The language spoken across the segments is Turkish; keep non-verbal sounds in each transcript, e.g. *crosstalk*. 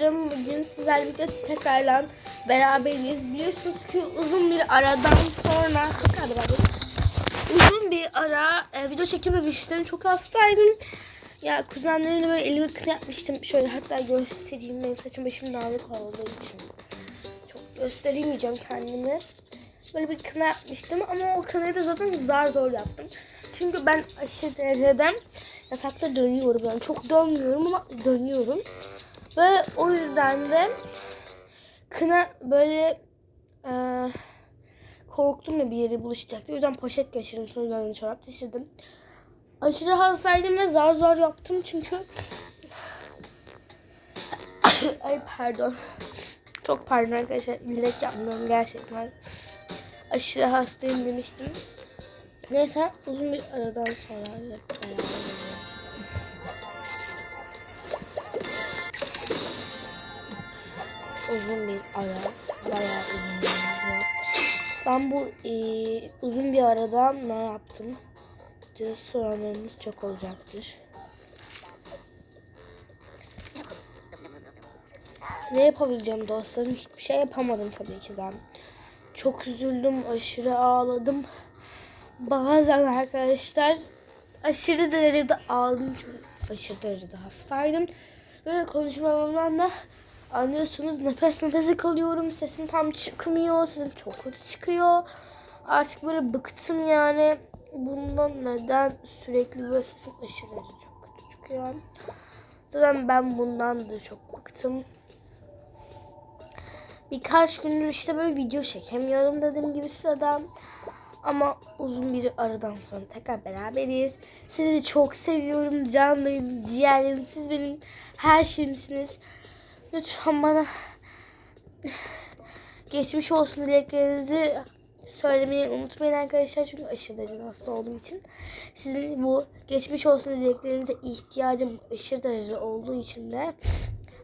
Bugün sizlerle tekrardan beraberiz. Biliyorsunuz ki uzun bir aradan sonra hadi. Uzun bir ara e, video çekememiştim. Çok hastaydım. Ya kuzenlerimle böyle elimi kına yapmıştım. Şöyle hatta göstereyim. Benim saçım başım dağınık olduğu için. Çok gösteremeyeceğim kendimi. Böyle bir kına yapmıştım ama o kınayı da zaten zar zor yaptım. Çünkü ben aşırı dereceden yatakta dönüyorum. Yani çok dönmüyorum ama dönüyorum. Ve o yüzden de kına böyle e, korktum ya bir yere bulaşacaktı. O yüzden poşet geçirdim. Sonra da çorap taşıdım. Aşırı hastaydım ve zar zor yaptım çünkü *coughs* Ay pardon. Çok pardon arkadaşlar. Bilerek yapmıyorum gerçekten. Aşırı hastayım demiştim. Neyse uzun bir aradan sonra beraber uzun bir ara. Bayağı uzun bir ara. Ben bu e, uzun bir arada ne yaptım? Diye soranlarınız çok olacaktır. Ne yapabileceğim dostlarım? Hiçbir şey yapamadım tabii ki de. Çok üzüldüm, aşırı ağladım. Bazen arkadaşlar aşırı derecede ağladım çünkü aşırı derecede hastaydım. Böyle konuşmamdan da anlıyorsunuz nefes nefese kalıyorum. Sesim tam çıkmıyor. Sesim çok kötü çıkıyor. Artık böyle bıktım yani. Bundan neden sürekli böyle sesim aşırı çok kötü çıkıyor. Zaten ben bundan da çok bıktım. Birkaç gündür işte böyle video çekemiyorum dediğim gibi sıradan. Ama uzun bir aradan sonra tekrar beraberiz. Sizi çok seviyorum. Canlıyım, ciğerlerim. Siz benim her şeyimsiniz. Lütfen bana geçmiş olsun dileklerinizi söylemeyi unutmayın arkadaşlar. Çünkü aşırı derecede hasta olduğum için. Sizin bu geçmiş olsun dileklerinize ihtiyacım aşırı derecede olduğu için de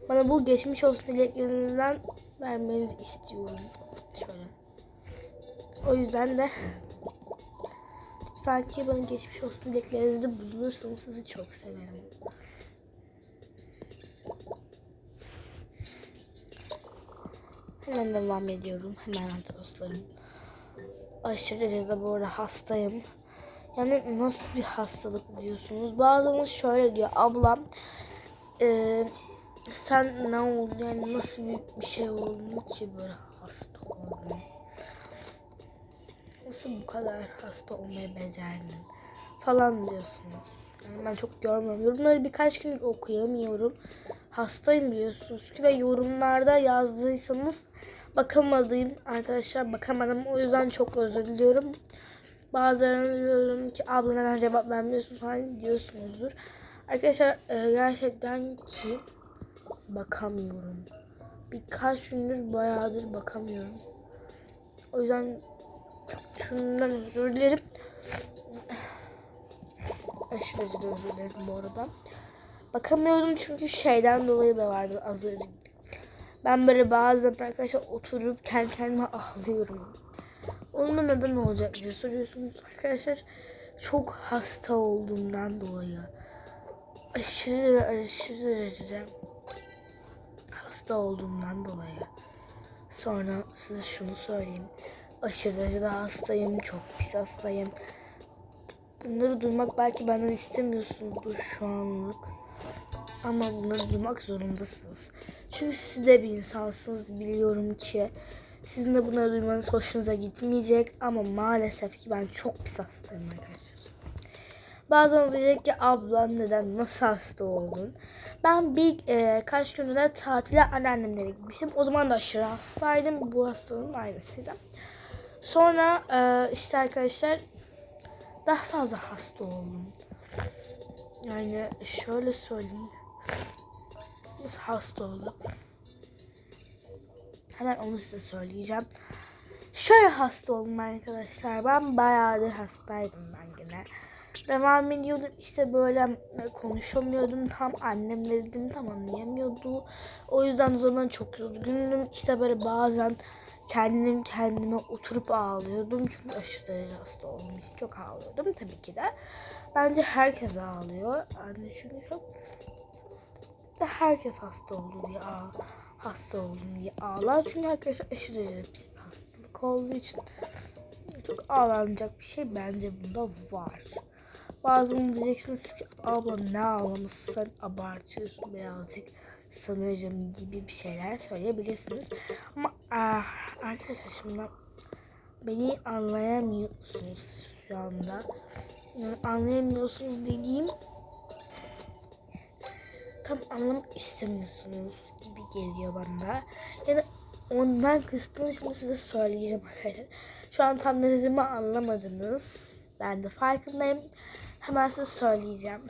bana bu geçmiş olsun dileklerinizden vermenizi istiyorum. Şöyle. O yüzden de lütfen ki bana geçmiş olsun dileklerinizi bulursanız sizi çok severim. Hemen devam ediyorum. Hemen dostlarım. Aşırı derecede bu arada hastayım. Yani nasıl bir hastalık diyorsunuz? Bazılarınız şöyle diyor. Ablam eee sen ne oldu yani nasıl bir, bir şey oldu ki böyle hasta oldun? Nasıl bu kadar hasta olmayı becerdin? Falan diyorsunuz. Yani ben çok görmüyorum. Yorumları birkaç gün okuyamıyorum. Hastayım biliyorsunuz ki ve yorumlarda yazdıysanız bakamadım arkadaşlar bakamadım. O yüzden çok özür diliyorum. Bazılarınız diyorum ki abla neden cevap vermiyorsun falan diyorsunuzdur. Arkadaşlar e, gerçekten ki bakamıyorum. Birkaç gündür bayağıdır bakamıyorum. O yüzden çok şundan özür dilerim. *sighs* Aşırı özür dilerim bu arada. Bakamıyordum çünkü şeyden dolayı da vardı az önce. Ben böyle bazen arkadaşlar oturup kendi kendime ağlıyorum. Onun neden olacak diye soruyorsunuz arkadaşlar. Çok hasta olduğumdan dolayı. Aşırı ve aşırı derecede hasta olduğumdan dolayı. Sonra size şunu söyleyeyim. Aşırı derecede hastayım. Çok pis hastayım. Bunları duymak belki benden istemiyorsunuzdur şu anlık. Ama bunları duymak zorundasınız. Çünkü siz de bir insansınız. Biliyorum ki sizin de bunları duymanız hoşunuza gitmeyecek. Ama maalesef ki ben çok pis hastayım arkadaşlar. Bazen diyecek ki abla neden nasıl hasta oldun? Ben bir e, kaç günde tatile anneannemlere gitmiştim. O zaman da aşırı hastaydım. Bu hastalığın aynısıydı. Sonra e, işte arkadaşlar daha fazla hasta oldum. Yani şöyle söyleyeyim. Nasıl hasta oldum? Hemen onu size söyleyeceğim. Şöyle hasta oldum arkadaşlar. Ben bayağıdır hastaydım ben yine. Devam ediyordum işte böyle konuşamıyordum tam annem dedim tam anlayamıyordu. O yüzden o zaman çok üzgündüm. İşte böyle bazen kendim kendime oturup ağlıyordum. Çünkü aşırı derece hasta olduğum için çok ağlıyordum tabii ki de. Bence herkes ağlıyor. Anne çünkü de herkes hasta oldu diye ağ, hasta oldum diye ağlar. Çünkü arkadaşlar aşırı pis bir hastalık olduğu için çok ağlanacak bir şey bence bunda var. Bazen diyeceksiniz ki abla ne ağlaması sen abartıyorsun birazcık sanırım gibi bir şeyler söyleyebilirsiniz. Ama ah, arkadaşlar şimdi beni anlayamıyorsunuz şu anda. Yani anlayamıyorsunuz dediğim tam anlamak istemiyorsunuz gibi geliyor bana. Yani ondan kıstığını şimdi size söyleyeceğim arkadaşlar. Şu an tam ne dediğimi anlamadınız. Ben de farkındayım. Hemen size söyleyeceğim.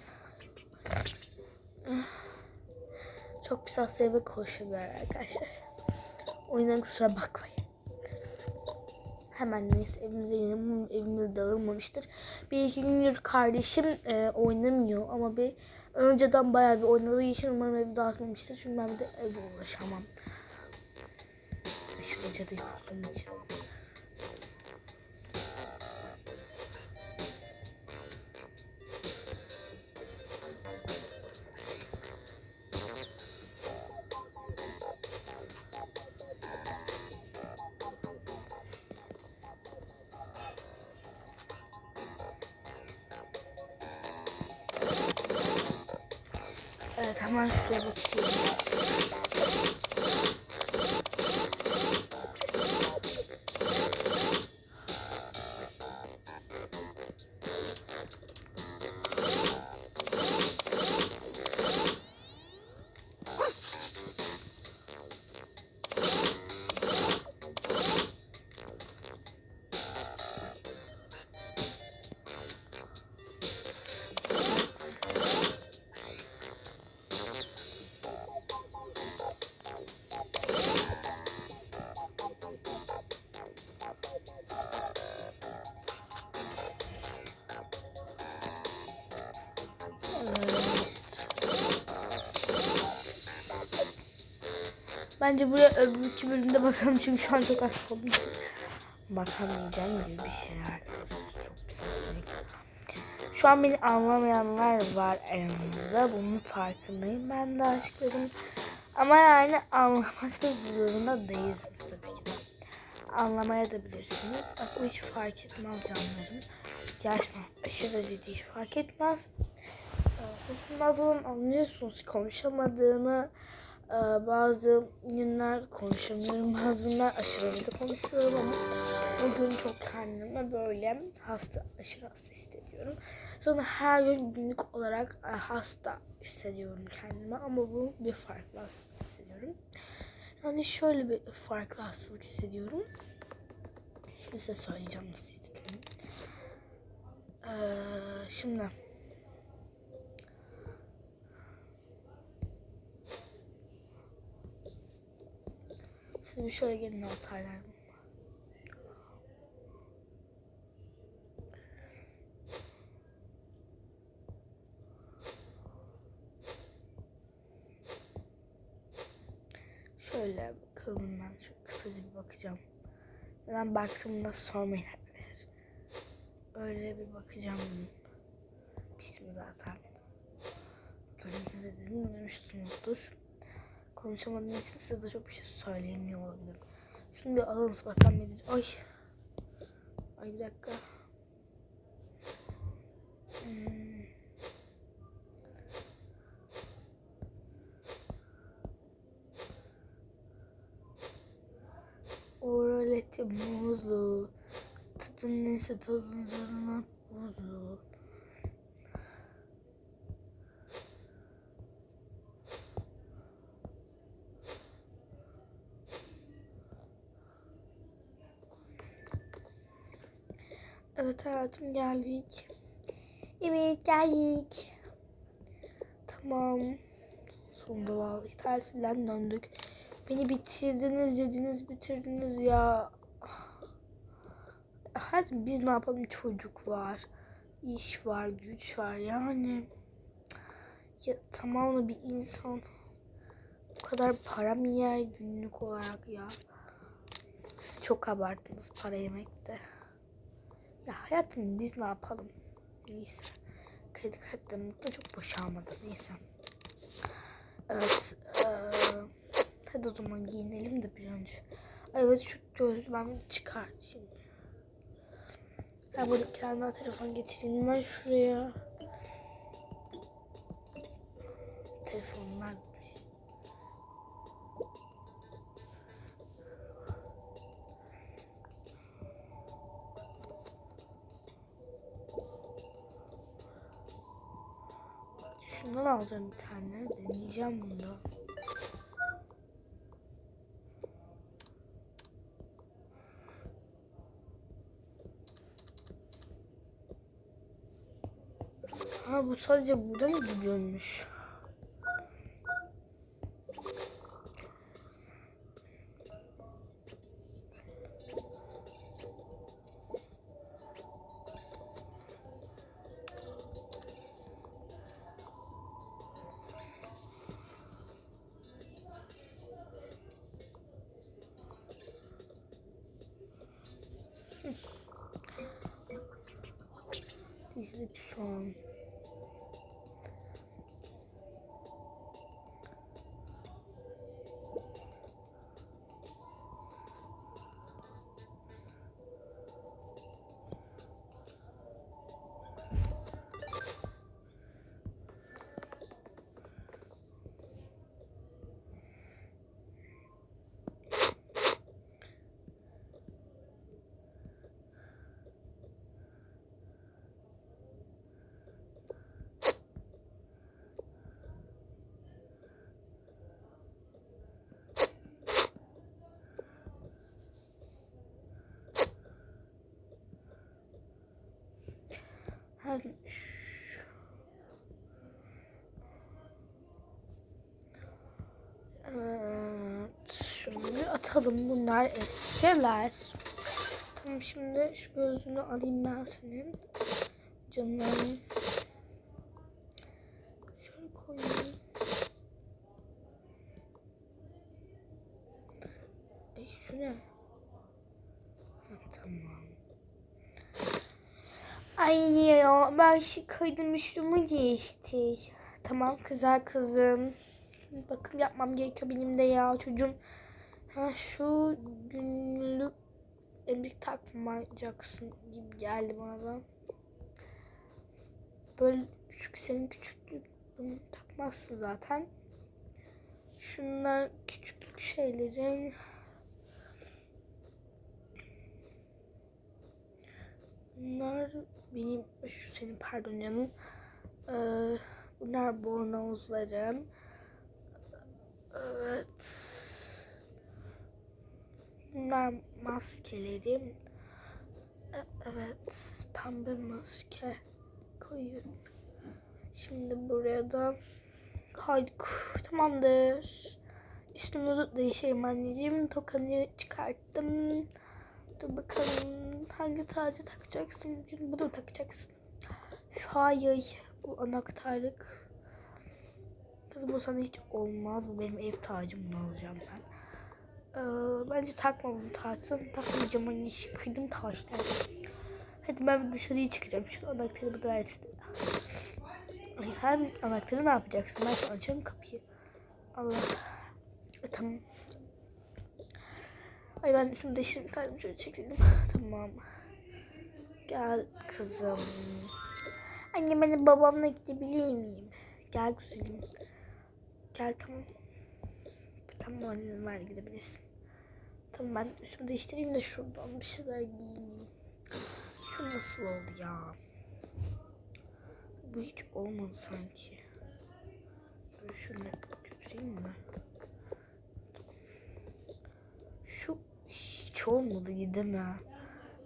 Çok pis hastaya ve koşuyor arkadaşlar. O yüzden kusura bakmayın. Hemen neyse evimize inelim. Evimiz dağılmamıştır. Bir iki gündür kardeşim e, oynamıyor ama bir önceden bayağı bir oynadığı için umarım evi dağıtmamıştır. Çünkü ben bir de evde ulaşamam. Aşırıca da yokluğum için. Evet hemen şuraya bakıyorum. Evet. Evet. Bence buraya öbür iki bölümde bakalım çünkü şu an çok az kaldı. Bakamayacağım gibi bir şey arkadaşlar. Çok güzel şey. Şu an beni anlamayanlar var aranızda. Bunun farkındayım. Ben de aşklarım. Ama yani anlamakta zorunda değilsiniz tabii ki de. Anlamaya da bilirsiniz. Bak bu hiç fark etmez canlarım. Gerçekten aşırı ciddi hiç fark etmez. Ee, Sesim bazen anlıyorsunuz konuşamadığımı. Bazı günler konuşamıyorum, bazı günler aşırı da konuşuyorum ama bugün çok kendime böyle hasta, aşırı hasta hissediyorum. Sonra her gün günlük olarak hasta hissediyorum kendime ama bu bir farklı hastalık hissediyorum. Yani şöyle bir farklı hastalık hissediyorum. Şimdi size söyleyeceğim nasıl hissediyorum. Ee, şimdi siz şöyle gelin altaylar. Şöyle bakalım ben şu kısaca bir bakacağım. Neden baktığımda sormayın arkadaşlar. Öyle bir bakacağım. Pistim zaten. Tabii ne dediğimi duymuşsunuzdur. Konuşamadığım için size de çok bir şey söyleyemiyor olabilirim. Şunu bir alalım sabahtan beri. Ay. Ay bir dakika. Hmm. Oraleti muzlu. Tadın neyse tadın tadına buzlu. Evet hayatım geldik. Evet geldik. Tamam. Sonunda vallahi tersinden döndük. Beni bitirdiniz dediniz bitirdiniz ya. Hayatım biz ne yapalım çocuk var. iş var güç var yani. Ya tamamı bir insan. Bu kadar para mı yer günlük olarak ya. Siz çok abarttınız para yemekte. Ya hayatım biz ne yapalım? Neyse. Kredi kartlarım da çok boşalmadı neyse. Evet. eee, hadi o zaman giyinelim de bir önce. Evet şu gözlüğü ben çıkartayım. Ha burada bir tane daha telefon getireyim ben şuraya. Telefonlar bitmiş. Şundan alacağım bir tane. Deneyeceğim bunu. Ha bu sadece burada mı gidiyormuş? 嗯。Evet, şunu atalım. Bunlar eskiler. Tamam şimdi şu gözlüğünü alayım ben senin. Canım. Şöyle koyayım. Ay şu ne? Ha, tamam. Ay şu kaydım üstümü değiştir. Tamam güzel kızım. Bakım yapmam gerekiyor benim de ya çocuğum. Ha şu günlük emzik takmayacaksın gibi geldi bana da. Böyle küçük senin küçüklük bunu takmazsın zaten. Şunlar küçük şeylerin Bunlar benim şu senin pardon canım. Ee, bunlar bornozlarım. Evet. Bunlar maskelerim. E- Evet. Pembe maske koyuyorum. Şimdi buraya da koyduk. Tamamdır. Üstümüzü değişelim anneciğim. Tokanı çıkarttım. Dur bakalım hangi tacı takacaksın? Bunu takacaksın. Hayır. Bu anahtarlık. Kızım bu sana hiç olmaz. Bu benim ev tacım. Bunu alacağım ben. Ee, bence takma bunu tacını. Takmayacağım. Hani kırdım taşları. Hadi ben dışarıya çıkacağım. Şu anahtarı bana versin. Hem anahtarı ne yapacaksın? Ben açarım kapıyı. Allah. E, tamam. Ay ben şunu değiştireyim kaldım şöyle çekelim. Tamam. Gel kızım. Anne ben de babamla gidebilir miyim? Gel güzelim. Gel tamam. Tamam izin ver gidebilirsin. Tamam ben üstümü değiştireyim de şuradan bir şeyler giyineyim. Şu nasıl oldu ya? Bu hiç olmadı sanki. Şunu götüreyim mi? Şu hiç olmadı değil mi?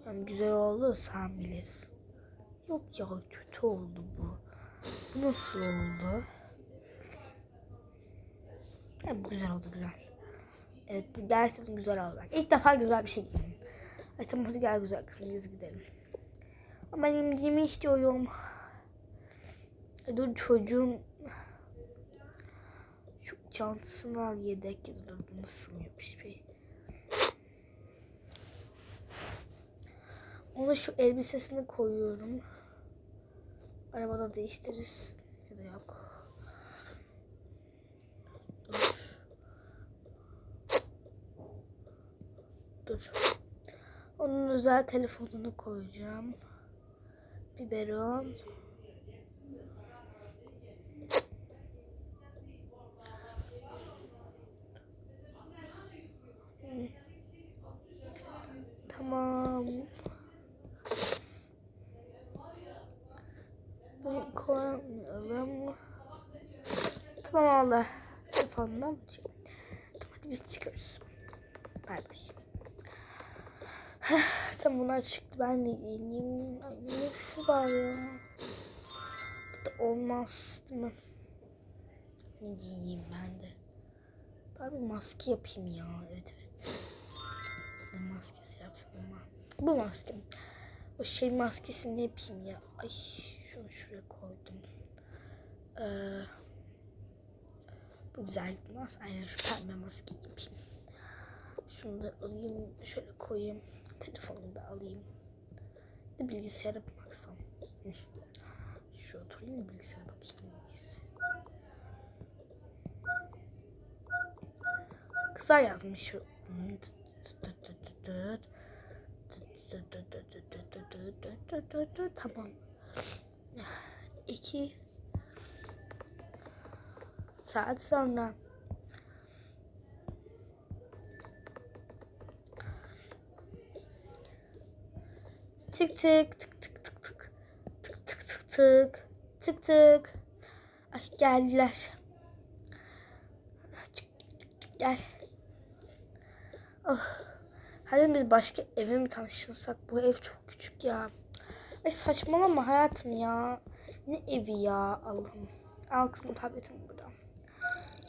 Yani güzel oldu sen bilirsin. Yok ya kötü oldu bu. Bu nasıl oldu? Ha, bu güzel oldu güzel. Evet bu gerçekten güzel oldu. İlk defa güzel bir şey giydim. Ay tamam hadi gel güzel kızım biz gidelim. Ama benim yemi istiyorum. Ay, Dur çocuğum şu çantasını al yedek ya dur bunu sığmıyormuş bir. Ona şu elbisesini koyuyorum. Arabada değiştiririz. Ya da yok. Dur. Dur. Onun özel telefonunu koyacağım. Biberon. Tamam. Koyalım. Tamam Allah. Telefondan mı çık- Tamam hadi biz çıkıyoruz. Bay bay. *sighs* Tamam bunlar çıktı. Ben de giyineyim. Ay ne şu var ya. Bu da olmaz değil mi? Ne giyineyim ben de. Ben bir maske yapayım ya. Evet evet. Ne maskesi yapsam ama. Bu maske. O şey maskesini yapayım ya. Ay şunu şuraya koydum. Ee, bu güzel gitmez. Aynen şu pembe maske yapayım. Şunu da alayım. Şöyle koyayım. Telefonu da alayım. Bir bilgisayara baksam. Şu oturayım da bilgisayara bakayım. Kızlar yazmış. Tamam. İki. Saat sonra. Tık tık tık tık tık tık. Tık tık tık tık. Tık tık. Ay geldiler. Gel. Oh. hadi biz başka eve mi taşınsak bu ev çok küçük ya ay saçmalama hayatım ya ne evi ya Allah'ım al kızım tabletimi buradan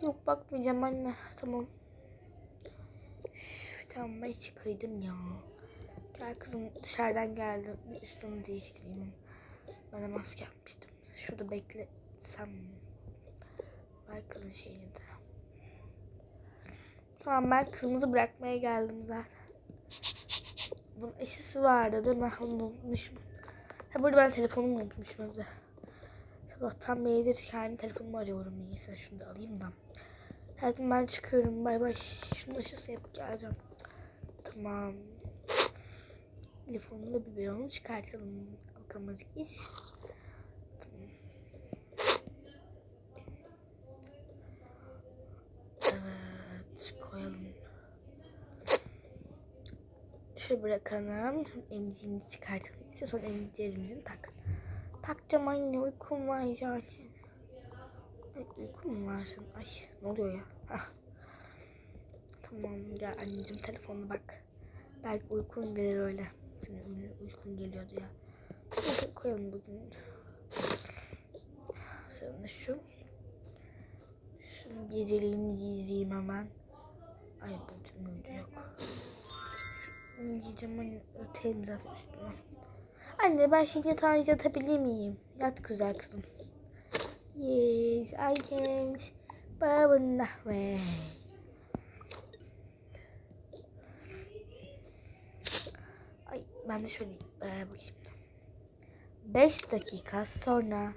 yok bakmayacağım anne tamam Üf, tamam ben hiç ya Gel kızım dışarıdan geldim. Bir üstümü değiştireyim. Ben de maske yapmıştım. Şurada beklesem. Ver kızın şeyini de. Tamam ben kızımızı bırakmaya geldim zaten. Bunun eşisi vardı değil mi? Onu unutmuşum. Ha burada ben telefonumu unutmuşum evde. Sabahtan beridir kendi telefonumu arıyorum. Neyse şunu da alayım da. Hayatım ben çıkıyorum. Bay bay. Şunu aşısı yapıp geleceğim. Tamam. Telefonla biberonu çıkartalım. Bakalım azıcık iç. Evet koyalım. Şöyle bırakalım. Emziğini çıkartalım. İşte sonra emziklerimizin tak. Takacağım anne uykum var zaten. Uykum mu var senin? Ay ne oluyor ya? Hah. Tamam gel anneciğim telefonuna bak. Belki uykun gelir öyle. Senin uykun geliyordu ya. Şöyle koyalım bugün. Sonra şu. Şunun geceliğini giydireyim hemen. Ay bu muydu yok. Şunu giyeceğim hani öteyim biraz üstüme. Anne ben şimdi yatağınıza yatabilir miyim? Yat güzel kızım. Yes, I can't. Baba way. Ay ben de şöyle e, bakayım. 5 dakika sonra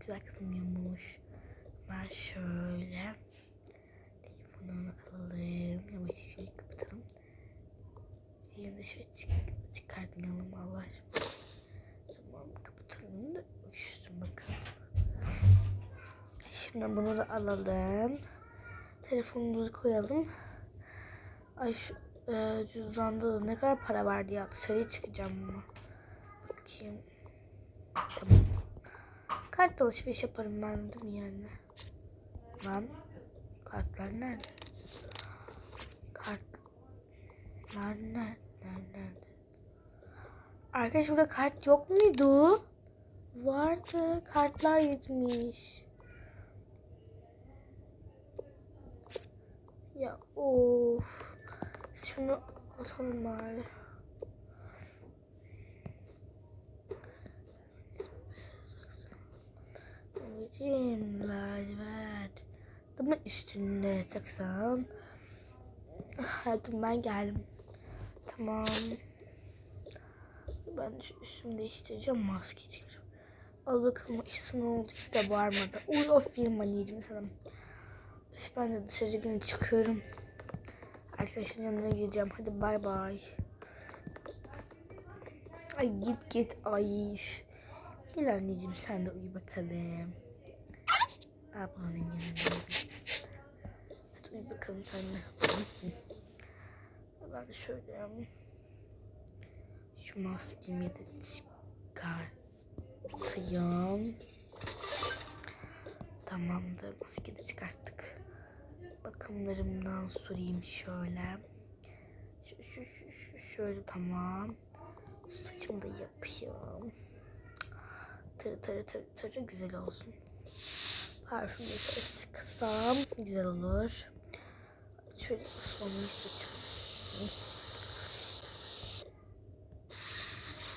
güzel kızım yumuş. Ben şöyle telefonunu alalım. Yavaş şöyle çık çıkartmayalım Allah aşkına. Tamam kapatalım da üşüsün bakalım. Şimdi bunu da alalım. Telefonumuzu koyalım. Ay şu e, cüzdanda da ne kadar para verdi ya. Dışarıya çıkacağım ama. Bakayım. Tamam. Kart alışveriş yaparım ben değil mi yani? Lan. Kartlar nerede? Kartlar nerede? Arkadaş burada kart yok muydu? Vardı. Kartlar gitmiş. Ya of. Şunu atalım bari. Anneciğim lacivert. Adamın üstünde saksan. Hayatım ben geldim. Tamam. Ben şu üstümü değiştireceğim. Maske çıkarım. Al bakalım ışısı ne oldu? De bağırmadı. Uy of film anneciğim sana. Üf, Ben de dışarı yine çıkıyorum. Arkadaşın yanına gideceğim. Hadi bay bay. Ay git git. Ay. Gel anneciğim sen de uyu bakalım. Ablanın yanına. Hadi uyu bakalım sen de. Ben şöyle şu maskemi de çıkartayım. Tamamdır. Maskeyi de çıkarttık. Bakımlarımdan süreyim şöyle. Şu, şöyle tamam. Saçımı da yapayım. Tırı tırı tırı tırı güzel olsun. Parfüm de şöyle sıksam güzel olur. Şöyle ıslanmış saçım.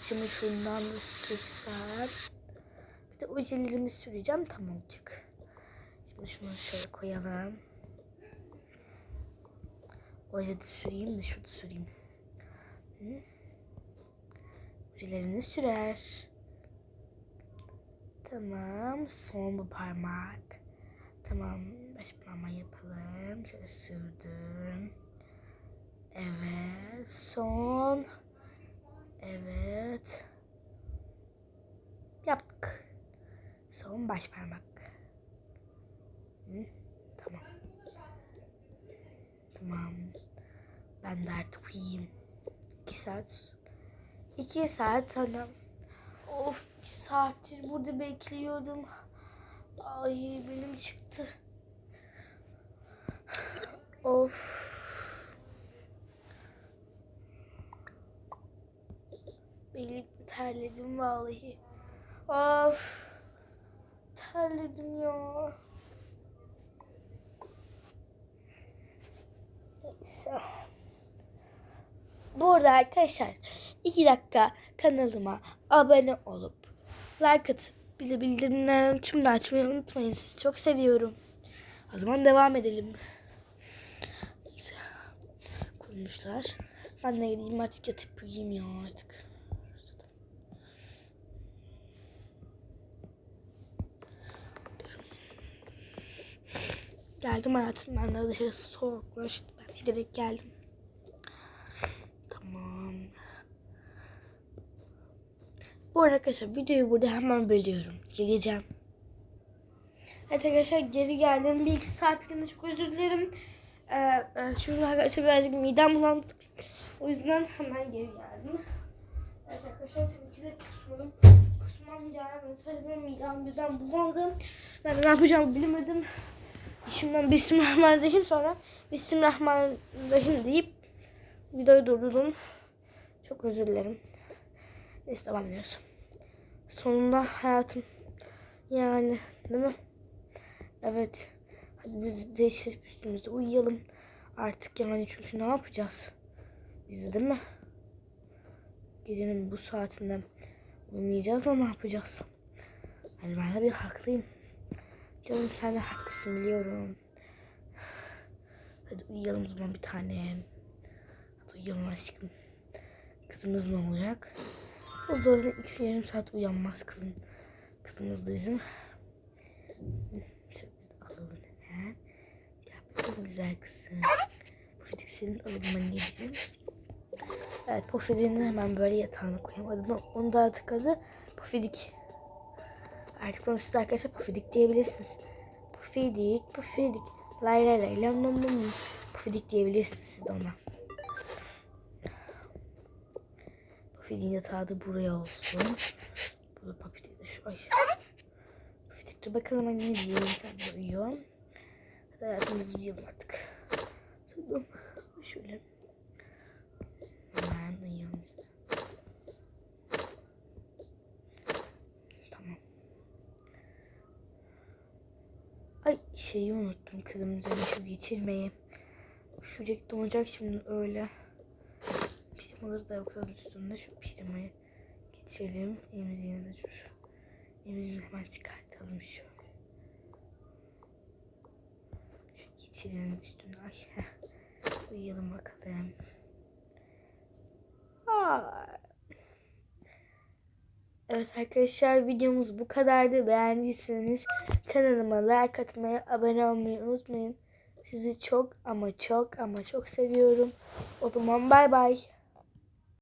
Şimdi şundan da sürsem. Bir de ojelerimi süreceğim tam olacak. Şimdi şunu şöyle koyalım. Oje süreyim de şurada süreyim. Hı? Ojelerini sürer. Tamam. Son bu parmak. Tamam. Baş parmağı yapalım. Şöyle sürdüm. Evet. Son. Evet. Yaptık. Son baş parmak. Hı, tamam. Tamam. Ben de artık uyuyayım. İki saat. İki saat sonra. Of bir saattir burada bekliyorum. Ay benim çıktı. Of. Benim terledim vallahi. Of. Terledim ya. Neyse. Bu arada arkadaşlar 2 dakika kanalıma abone olup like atıp bir de bildirimleri tüm de açmayı unutmayın. Sizi çok seviyorum. O zaman devam edelim. Neyse. Kurmuşlar. Ben de gideyim artık yatıp uyuyayım ya artık. Geldim hayatım. Ben de dışarısı soğuklaştı. Ben direkt geldim. Tamam. Bu arada arkadaşlar videoyu burada hemen bölüyorum. Geleceğim. Evet arkadaşlar geri geldim. Bir iki saatliğine çok özür dilerim. Ee, e, çünkü arkadaşlar birazcık midem bulandı. O yüzden hemen geri geldim. Evet arkadaşlar tabii ki de kusmadım. Kusmam gelmedi. Tabii midem birden bulandı. Ben ne yapacağımı bilemedim. Şimdiden Bismillahirrahmanirrahim sonra Bismillahirrahmanirrahim deyip videoyu durdurdum. Çok özür dilerim. Neyse devam ediyoruz. Sonunda hayatım yani değil mi? Evet. Hadi biz değiştirip üstümüzde uyuyalım. Artık yani çünkü ne yapacağız? Biz de değil mi? Gecenin bu saatinde uyumayacağız da ne yapacağız? Hani ben de bir haklıyım. Canım sen de haklısın biliyorum. Hadi uyuyalım o zaman bir tane. Hadi uyuyalım aşkım. Kızımız ne olacak? O zaten iki yarım saat uyanmaz kızım. Kızımız da bizim. Şöyle biz alalım hemen. Gel bakalım güzel kızım. Pofidik senin alalım anneciğim. Evet Pofidik'in de hemen böyle yatağına koyalım. Adını, onu da artık adı Pofidik. Artık bana siz arkadaşlar Pufidik diyebilirsiniz. Pufidik, Pufidik. Lay lay lay lam lam lam. Pufidik diyebilirsiniz siz de ona. Pufidik'in yatağı da buraya olsun. Burada Pufidik de şu ay. Pufidik dur bakalım anneciğim sen de uyuyor. Hadi hayatımızı uyuyalım artık. Tamam. Şöyle. Hemen uyuyalım biz de. Tamam. Ay şeyi unuttum üzerine şu geçirmeyi. Üşüyecek donacak şimdi öyle. Pijamaları da yoksa üstünde şu pijamayı geçirelim. Elimizi yine de dur. Elimizi hemen çıkartalım şöyle. Şu geçirelim üstüne. Ay. Uyuyalım bakalım. Evet arkadaşlar videomuz bu kadardı. Beğendiyseniz kanalıma like atmayı, abone olmayı unutmayın. Sizi çok ama çok ama çok seviyorum. O zaman bay bay.